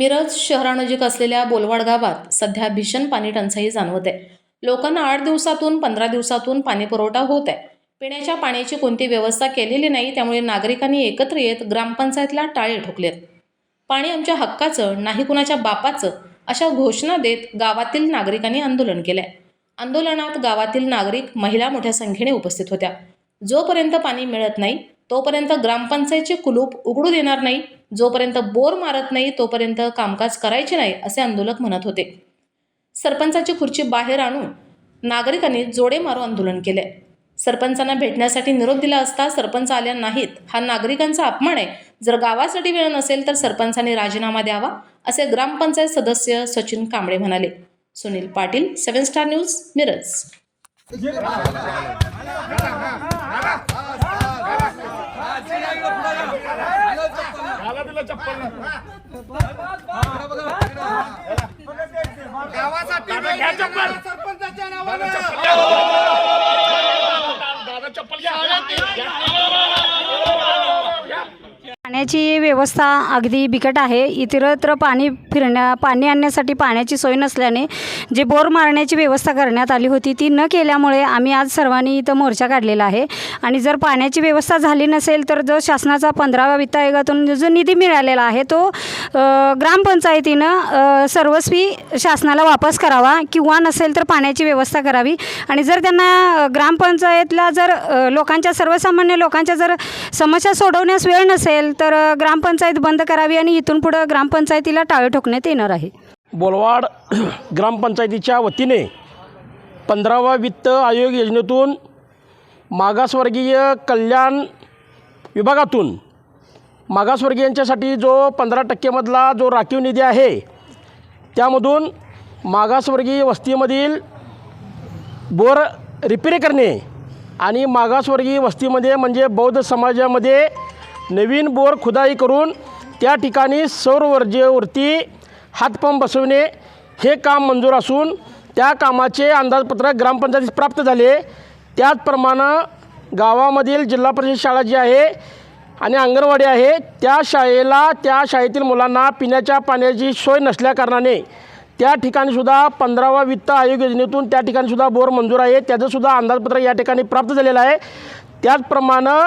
मिरज शहरानजीक असलेल्या बोलवाड गावात सध्या भीषण पाणी टंचाई जाणवत आहे लोकांना आठ दिवसातून पंधरा दिवसातून पाणी पुरवठा होत आहे पिण्याच्या पाण्याची कोणती व्यवस्था केलेली नाही त्यामुळे नागरिकांनी एकत्र येत ग्रामपंचायतला टाळे ठोकलेत. पाणी आमच्या हक्काचं नाही कुणाच्या बापाचं अशा घोषणा देत गावातील नागरिकांनी आंदोलन केलंय. आंदोलनात गावातील नागरिक महिला मोठ्या संख्येने उपस्थित होत्या. जोपर्यंत पाणी मिळत नाही तोपर्यंत ग्रामपंचायतचे कुलूप उघडू देणार नाही जोपर्यंत बोर मारत नाही तोपर्यंत कामकाज करायचे नाही असे आंदोलक म्हणत होते. सरपंचाची खुर्ची बाहेर आणून नागरिकांनी जोडे मारो आंदोलन केले. सरपंचांना भेटण्यासाठी निरोप दिला असता सरपंच आल्या नाहीत. हा नागरिकांचा अपमान आहे. जर गावासाठी वेळ नसेल तर सरपंचांनी राजीनामा द्यावा असे ग्रामपंचायत सदस्य सचिन कांबळे म्हणाले. Sunil Patil seven star news Miraj. तिला चप्पल गावासाठी घ्या चप्पल. सरपंचाच्या नावानं. पाण्याची व्यवस्था अगदी बिकट आहे. इतरत्र पाणी फिरण्या पाणी आणण्यासाठी पाण्याची सोय नसल्याने जे बोर मारण्याची व्यवस्था करण्यात आली होती ती न केल्यामुळे आम्ही आज सर्वांनी इथं मोर्चा काढलेला आहे. आणि जर पाण्याची व्यवस्था झाली नसेल तर जो शासनाचा पंधरावा वित्त आयोगातून जो निधी मिळालेला आहे तो ग्रामपंचायतीनं सर्वस्वी शासनाला वापस करावा किंवा नसेल तर पाण्याची व्यवस्था करावी. आणि जर त्यांना ग्रामपंचायतला जर लोकांच्या सर्वसामान्य लोकांच्या जर समस्या सोडवण्यास वेळ नसेल तर तर ग्रामपंचायत बंद करावी आणि इथून पुढं ग्रामपंचायतीला टाळे ठोकण्यात येणार आहे. बोलवाड ग्रामपंचायतीच्या वतीने पंधरावा वित्त आयोग योजनेतून मागासवर्गीय कल्याण विभागातून मागासवर्गीयांच्यासाठी जो पंधरा टक्केमधला जो राखीव निधी आहे त्यामधून मागासवर्गीय वस्तीमधील बोर रिपेअर करणे आणि मागासवर्गीय वस्तीमध्ये म्हणजे बौद्ध समाजामध्ये नवीन बोर खुदाई करून त्या ठिकाणी सौर ऊर्जेवरती हातपंप बसवणे हे काम मंजूर असून त्या कामाचे अंदाजपत्रक ग्रामपंचायतीस प्राप्त झाले. त्याचप्रमाणे गावामधील जिल्हा परिषद शाळा जी आहे आणि अंगणवाडी आहे त्या शाळेला त्या शाळेतील मुलांना पिण्याच्या पाण्याची सोय नसल्याकारणाने त्या ठिकाणीसुद्धा पंधरावा वित्त आयोग योजनेतून त्या ठिकाणीसुद्धा बोर मंजूर आहे. त्याचंसुद्धा अंदाजपत्रक या ठिकाणी प्राप्त झालेलं आहे. त्याचप्रमाणे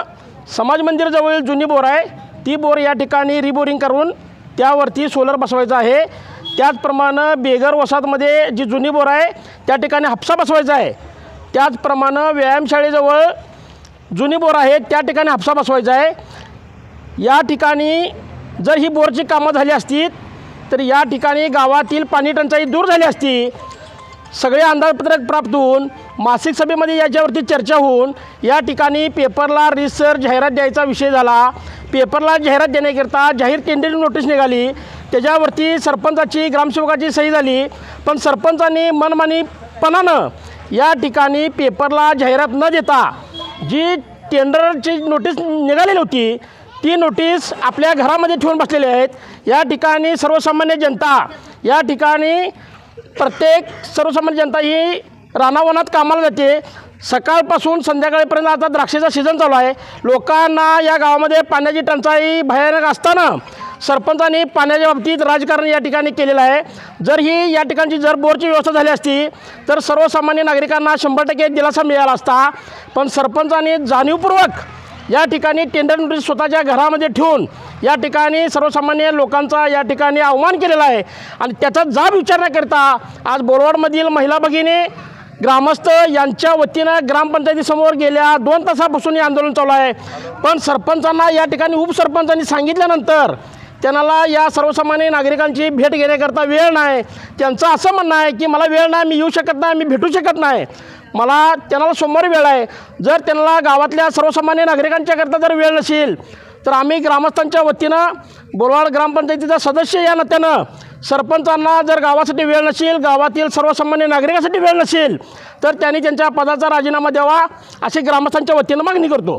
समाज मंदिराजवळील जुनी बोर आहे. ती बोर या ठिकाणी रिबोरिंग करून त्यावरती सोलर बसवायचं आहे. त्याचप्रमाणे बेगर वसाहतमध्ये जी जुनी बोर आहे त्या ठिकाणी हापसा बसवायचा आहे. त्याचप्रमाणे व्यायामशाळेजवळ जुनी बोर आहे त्या ठिकाणी हापसा बसवायचा आहे. या ठिकाणी जर ही बोरची कामं झाली असती तर या ठिकाणी गावातील पाणी टंचाई दूर झाली असती सगळे अंदाजपत्रक प्राप्त होऊन मासिक सभेमध्ये याच्यावरती चर्चा होऊन या ठिकाणी पेपरला रिसर्च जाहिरात द्यायचा विषय झाला. पेपरला जाहिरात देण्याकरिता जाहीर टेंडरिंग नोटीस निघाली. त्याच्यावरती सरपंचाची ग्रामसेवकाची सही झाली. पण सरपंचांनी मनमानीपणानं या ठिकाणी पेपरला जाहिरात न देता जी टेंडरची नोटीस निघालेली होती ती नोटीस आपल्या घरामध्ये ठेवून बसलेले आहेत. या ठिकाणी सर्वसामान्य जनता या ठिकाणी प्रत्येक सर्वसामान्य जनता ही रानावनात कामाला जाते. सकाळपासून संध्याकाळपर्यंत आता द्राक्षाचा सीझन चालू आहे. लोकांना या गावामध्ये पाण्याची टंचाई भयानक असताना सरपंचांनी पाण्याच्या बाबतीत राजकारण या ठिकाणी केलेलं आहे. जर ही या ठिकाणची जर बोरची व्यवस्था झाली असती तर सर्वसामान्य नागरिकांना शंभर टक्के दिलासा मिळाला असता. पण सरपंचांनी जाणीवपूर्वक या ठिकाणी टेंडर नोटीस स्वतःच्या घरामध्ये ठेवून या ठिकाणी सर्वसामान्य लोकांचा या ठिकाणी अवमान केलेला आहे. आणि त्याचा जाब विचारण्याकरिता आज बोरवाडमधील महिला भगिनी ग्रामस्थ यांच्या वतीनं ग्रामपंचायतीसमोर गेल्या दोन तासापासून हे आंदोलन चालू आहे. पण सरपंचांना या ठिकाणी उपसरपंचांनी सांगितल्यानंतर त्यांना या सर्वसामान्य नागरिकांची भेट घेण्याकरता वेळ नाही. त्यांचं असं म्हणणं आहे की मला वेळ नाही मी येऊ शकत नाही मी भेटू शकत नाही. मला त्यांना सोमवारी वेळ आहे. जर त्यांना गावातल्या सर्वसामान्य नागरिकांच्याकरता जर वेळ नसेल तर आम्ही ग्रामस्थांच्या वतीनं बोरवाड ग्रामपंचायतीचा सदस्य या नात्यानं सरपंचांना जर गावासाठी वेळ नसेल गावातील सर्वसामान्य नागरिकांसाठी वेळ नसेल तर त्यांनी त्यांच्या पदाचा राजीनामा द्यावा अशी ग्रामस्थांच्या वतीनं मागणी करतो.